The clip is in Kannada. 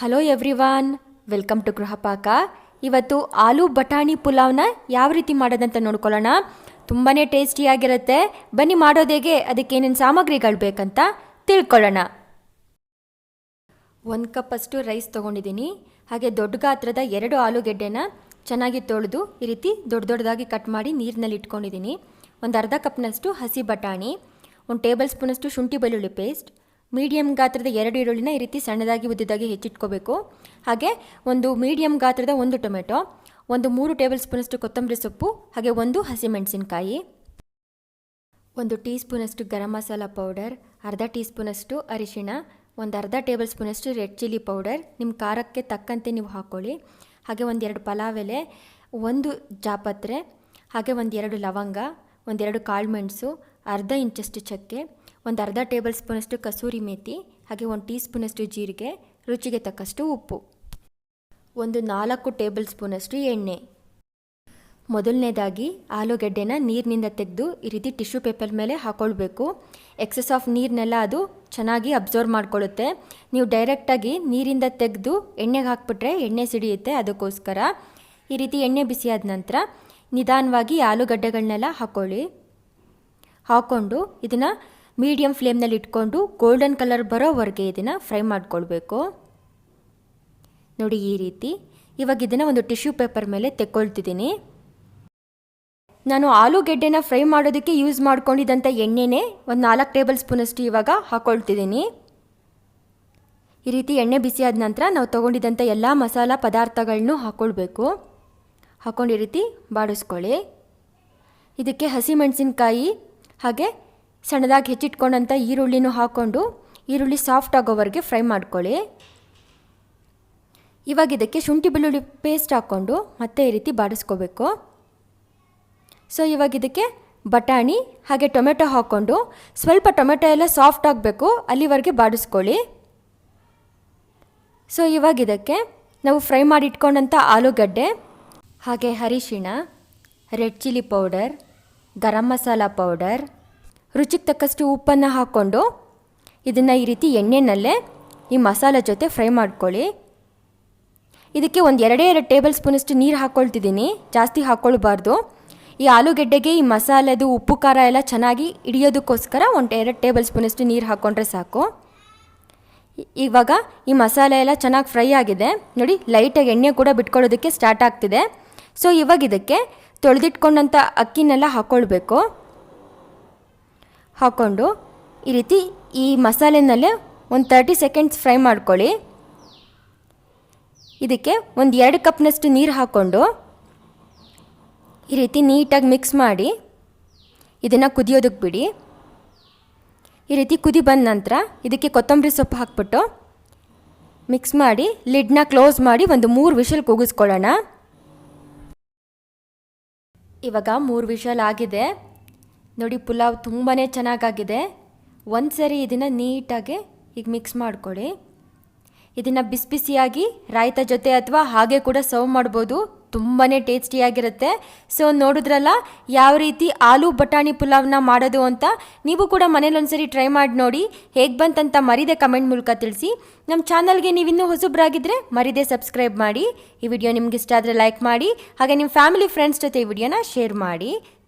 Hello everyone welcome to Gruhapaka ಇವತ್ತು ಆಲೂ ಬಟಾಣಿ ಪುಲಾವ್ನ ಯಾವ ರೀತಿ ಮಾಡೋದಂತ ನೋಡ್ಕೊಳ್ಳೋಣ. ತುಂಬಾ ಟೇಸ್ಟಿಯಾಗಿರುತ್ತೆ ಬನ್ನಿ ಮಾಡೋದು ಹೇಗೆ? ಅದಕ್ಕೆ ಏನೇನು ಸಾಮಗ್ರಿಗಳು ಬೇಕಂತ ತಿಳ್ಕೊಳ್ಳೋಣ. ಒಂದು ಕಪ್ಪಷ್ಟು ರೈಸ್ ತೊಗೊಂಡಿದ್ದೀನಿ. ಹಾಗೆ ದೊಡ್ಡ ಗಾತ್ರದ ಎರಡು ಆಲೂಗೆಡ್ಡೆನ ಚೆನ್ನಾಗಿ ತೊಳೆದು ಈ ರೀತಿ ದೊಡ್ಡ ದೊಡ್ಡದಾಗಿ ಕಟ್ ಮಾಡಿ ನೀರಿನಲ್ಲಿ ಇಟ್ಕೊಂಡಿದ್ದೀನಿ. ಒಂದು ಅರ್ಧ ಕಪ್ನಷ್ಟು ಹಸಿ ಬಟಾಣಿ, ಒಂದು ಟೇಬಲ್ ಸ್ಪೂನಷ್ಟು ಶುಂಠಿ ಬೆಳ್ಳುಳ್ಳಿ ಪೇಸ್ಟ್ ಮೀಡಿಯಮ್ ಗಾತ್ರದ ಎರಡು ಈರುಳ್ಳಿನ ಈ ರೀತಿ ಸಣ್ಣದಾಗಿ ಉದ್ದಿದ್ದಾಗಿ ಹೆಚ್ಚಿಟ್ಕೋಬೇಕು. ಹಾಗೆ ಒಂದು ಮೀಡಿಯಂ ಗಾತ್ರದ ಒಂದು ಟೊಮೆಟೊ, ಒಂದು ಮೂರು ಟೇಬಲ್ ಸ್ಪೂನಷ್ಟು ಕೊತ್ತಂಬರಿ ಸೊಪ್ಪು, ಹಾಗೆ ಒಂದು ಹಸಿಮೆಣಸಿನಕಾಯಿ, ಒಂದು ಟೀ ಸ್ಪೂನಷ್ಟು ಗರಂ ಮಸಾಲ ಪೌಡರ್, ಅರ್ಧ ಟೀ ಸ್ಪೂನಷ್ಟು ಅರಿಶಿಣ, ಒಂದು ಅರ್ಧ ಟೇಬಲ್ ಸ್ಪೂನಷ್ಟು ರೆಡ್ ಚಿಲ್ಲಿ ಪೌಡರ್. ನಿಮ್ಮ ಖಾರಕ್ಕೆ ತಕ್ಕಂತೆ ನೀವು ಹಾಕ್ಕೊಳ್ಳಿ ಹಾಗೆ ಒಂದೆರಡು ಪಲಾವ್ ಎಲೆ, ಒಂದು ಜಾಪತ್ರೆ, ಹಾಗೆ ಒಂದೆರಡು ಲವಂಗ ಒಂದೆರಡು ಕಾಳುಮೆಣಸು ಅರ್ಧ ಇಂಚಷ್ಟು ಚಕ್ಕೆ ಒಂದು ಅರ್ಧ ಟೇಬಲ್ ಸ್ಪೂನಷ್ಟು ಕಸೂರಿ ಮೇಥಿ ಹಾಗೆ ಒಂದು ಟೀ ಸ್ಪೂನಷ್ಟು ಜೀರಿಗೆ, ರುಚಿಗೆ ತಕ್ಕಷ್ಟು ಉಪ್ಪು. ಒಂದು ನಾಲ್ಕು ಟೇಬಲ್ ಸ್ಪೂನಷ್ಟು ಎಣ್ಣೆ. ಮೊದಲನೇದಾಗಿ ಆಲೂಗೆಡ್ಡೆನ ನೀರಿನಿಂದ ತೆಗೆದು ಈ ರೀತಿ ಟಿಶ್ಯೂ ಪೇಪರ್ ಮೇಲೆ ಹಾಕ್ಕೊಳ್ಬೇಕು ಎಕ್ಸಸ್ ಆಫ್ ನೀರನ್ನೆಲ್ಲ ಅದು ಚೆನ್ನಾಗಿ ಅಬ್ಸರ್ವ್ ಮಾಡ್ಕೊಳ್ಳುತ್ತೆ. ನೀವು ಡೈರೆಕ್ಟಾಗಿ ನೀರಿಂದ ತೆಗೆದು ಎಣ್ಣೆಗೆ ಹಾಕ್ಬಿಟ್ರೆ ಎಣ್ಣೆ ಸಿಡಿಯುತ್ತೆ ಅದಕ್ಕೋಸ್ಕರ. ಈ ರೀತಿ ಎಣ್ಣೆ ಬಿಸಿಯಾದ ನಂತರ ನಿಧಾನವಾಗಿ ಆಲೂಗಡ್ಡೆಗಳನ್ನೆಲ್ಲ ಹಾಕ್ಕೊಳ್ಳಿ ಹಾಕ್ಕೊಂಡು ಇದನ್ನು ಮೀಡಿಯಮ್ ಫ್ಲೇಮ್ನಲ್ಲಿ ಇಟ್ಕೊಂಡು ಗೋಲ್ಡನ್ ಕಲರ್ ಬರೋವರೆಗೆ ಇದನ್ನು ಫ್ರೈ ಮಾಡ್ಕೊಳ್ಬೇಕು. ನೋಡಿ ಈ ರೀತಿ. ಇವಾಗ ಇದನ್ನು ಒಂದು ಟಿಶ್ಯೂ ಪೇಪರ್ ಮೇಲೆ ತೆಕ್ಕೊಳ್ತಿದ್ದೀನಿ. ನಾನು ಆಲೂಗೆಡ್ಡೆನ ಫ್ರೈ ಮಾಡೋದಕ್ಕೆ ಯೂಸ್ ಮಾಡ್ಕೊಂಡಿದ್ದಂಥ ಎಣ್ಣೆನೇ ಒಂದು ನಾಲ್ಕು ಟೇಬಲ್ ಸ್ಪೂನಷ್ಟು ಇವಾಗ ಹಾಕ್ಕೊಳ್ತಿದ್ದೀನಿ ಈ ರೀತಿ ಎಣ್ಣೆ ಬಿಸಿಯಾದ ನಂತರ ನಾವು ತೊಗೊಂಡಿದ್ದಂಥ ಎಲ್ಲ ಮಸಾಲ ಪದಾರ್ಥಗಳನ್ನೂ ಹಾಕ್ಕೊಳ್ಬೇಕು ಹಾಕ್ಕೊಂಡು ಈ ರೀತಿ ಬಾಡಿಸ್ಕೊಳ್ಳಿ. ಇದಕ್ಕೆ ಹಸಿಮೆಣಸಿನ್ಕಾಯಿ ಹಾಗೆ ಸಣ್ಣದಾಗಿ ಹೆಚ್ಚಿಟ್ಕೊಂಡಂಥ ಈರುಳ್ಳಿನೂ ಹಾಕ್ಕೊಂಡು ಈರುಳ್ಳಿ ಸಾಫ್ಟ್ ಆಗೋವರೆಗೆ ಫ್ರೈ ಮಾಡ್ಕೊಳ್ಳಿ. ಇವಾಗ ಇದಕ್ಕೆ ಶುಂಠಿ ಬೆಳ್ಳುಳ್ಳಿ ಪೇಸ್ಟ್ ಹಾಕ್ಕೊಂಡು ಮತ್ತೆ ಈ ರೀತಿ ಬಾಡಿಸ್ಕೋಬೇಕು. ಸೊ ಇವಾಗ ಇದಕ್ಕೆ ಬಟಾಣಿ ಹಾಗೆ ಟೊಮೆಟೊ ಹಾಕ್ಕೊಂಡು ಸ್ವಲ್ಪ ಟೊಮೆಟೊ ಎಲ್ಲ ಸಾಫ್ಟ್ ಆಗಬೇಕು, ಅಲ್ಲಿವರೆಗೆ ಬಾಡಿಸ್ಕೊಳ್ಳಿ. ಸೊ ಇವಾಗ ಇದಕ್ಕೆ ನಾವು ಫ್ರೈ ಮಾಡಿ ಇಟ್ಕೊಂಡಂಥ ಆಲೂಗಡ್ಡೆ, ಹಾಗೆ ಹರಿಶಿಣ red chilli powder garam masala powder ರುಚಿಗೆ ತಕ್ಕಷ್ಟು ಉಪ್ಪನ್ನು ಹಾಕ್ಕೊಂಡು ಇದನ್ನು ಈ ರೀತಿ ಎಣ್ಣೆನಲ್ಲೇ ಈ ಮಸಾಲೆ ಜೊತೆ ಫ್ರೈ ಮಾಡ್ಕೊಳ್ಳಿ. ಇದಕ್ಕೆ ಒಂದು ಎರಡೇ ಎರಡು ಟೇಬಲ್ ಸ್ಪೂನಷ್ಟು ನೀರು ಹಾಕ್ಕೊಳ್ತಿದ್ದೀನಿ ಜಾಸ್ತಿ ಹಾಕ್ಕೊಳ್ಬಾರ್ದು ಈ ಆಲೂಗೆಡ್ಡೆಗೆ ಈ ಮಸಾಲೆದು ಉಪ್ಪು ಖಾರ ಎಲ್ಲ ಚೆನ್ನಾಗಿ ಹಿಡಿಯೋದಕ್ಕೋಸ್ಕರ ಒಂದು ಎರಡು ಟೇಬಲ್ ಸ್ಪೂನಷ್ಟು ನೀರು ಹಾಕ್ಕೊಂಡ್ರೆ ಸಾಕು. ಇವಾಗ ಈ ಮಸಾಲೆ ಎಲ್ಲ ಚೆನ್ನಾಗಿ ಫ್ರೈ ಆಗಿದೆ. ನೋಡಿ, ಲೈಟಾಗಿ ಎಣ್ಣೆ ಕೂಡ ಬಿಟ್ಕೊಳ್ಳೋದಕ್ಕೆ ಸ್ಟಾರ್ಟ್ ಆಗ್ತಿದೆ. ಸೊ, ಇವಾಗ ಇದಕ್ಕೆ ತೊಳೆದಿಟ್ಕೊಂಡಂಥ ಅಕ್ಕಿನೆಲ್ಲ ಹಾಕ್ಕೊಳ್ಬೇಕು ಹಾಕ್ಕೊಂಡು ಈ ರೀತಿ ಈ ಮಸಾಲೆನಲ್ಲೇ ಒಂದು ತರ್ಟಿ ಸೆಕೆಂಡ್ಸ್ ಫ್ರೈ ಮಾಡ್ಕೊಳ್ಳಿ. ಇದಕ್ಕೆ ಒಂದು ಎರಡು ಕಪ್ನಷ್ಟು ನೀರು ಹಾಕ್ಕೊಂಡು ಈ ರೀತಿ ನೀಟಾಗಿ ಮಿಕ್ಸ್ ಮಾಡಿ ಇದನ್ನು ಕುದಿಯೋದಕ್ಕೆ ಬಿಡಿ. ಈ ರೀತಿ ಕುದಿ ಬಂದ ನಂತರ ಇದಕ್ಕೆ ಕೊತ್ತಂಬರಿ ಸೊಪ್ಪು ಹಾಕ್ಬಿಟ್ಟು ಮಿಕ್ಸ್ ಮಾಡಿ ಲಿಡ್ನ ಕ್ಲೋಸ್ ಮಾಡಿ ಒಂದು ಮೂರು ವಿಷಲ್ ಕೂಗಿಸ್ಕೊಳ್ಳೋಣ ಇವಾಗ ಮೂರು ವಿಷಲ್ ಆಗಿದೆ. ನೋಡಿ, ಪುಲಾವ್ ತುಂಬಾ ಚೆನ್ನಾಗಾಗಿದೆ. ಒಂದು ಸರಿ ಇದನ್ನು ನೀಟಾಗಿ ಈಗ ಮಿಕ್ಸ್ ಮಾಡಿಕೊಡಿ. ಇದನ್ನು ಬಿಸಿ ಬಿಸಿಯಾಗಿ ರಾಯ್ತ ಜೊತೆ ಅಥವಾ ಹಾಗೆ ಕೂಡ ಸರ್ವ್ ಮಾಡ್ಬೋದು. ತುಂಬಾ ಟೇಸ್ಟಿಯಾಗಿರುತ್ತೆ ಸೊ ನೋಡಿದ್ರಲ್ಲ, ಯಾವ ರೀತಿ ಆಲೂ ಬಟಾಣಿ ಪುಲಾವ್ನ ಮಾಡೋದು ಅಂತ ನೀವು ಕೂಡ ಮನೇಲಿ ಒಂದ್ಸರಿ ಟ್ರೈ ಮಾಡಿ ನೋಡಿ. ಹೇಗೆ ಬಂತಂತ ಮರಿದೆ ಕಮೆಂಟ್ ಮೂಲಕ ತಿಳಿಸಿ. ನಮ್ಮ ಚಾನಲ್ಗೆ ನೀವು ಇನ್ನೂ ಹೊಸಬ್ರಾಗಿದ್ದರೆ ಮರಿದೆ ಸಬ್ಸ್ಕ್ರೈಬ್ ಮಾಡಿ. ಈ ವಿಡಿಯೋ ನಿಮ್ಗೆ ಇಷ್ಟ ಆದರೆ ಲೈಕ್ ಮಾಡಿ. ಹಾಗೆ ನಿಮ್ಮ ಫ್ಯಾಮಿಲಿ ಫ್ರೆಂಡ್ಸ್ ಜೊತೆ ಈ ವಿಡಿಯೋನ ಶೇರ್ ಮಾಡಿ.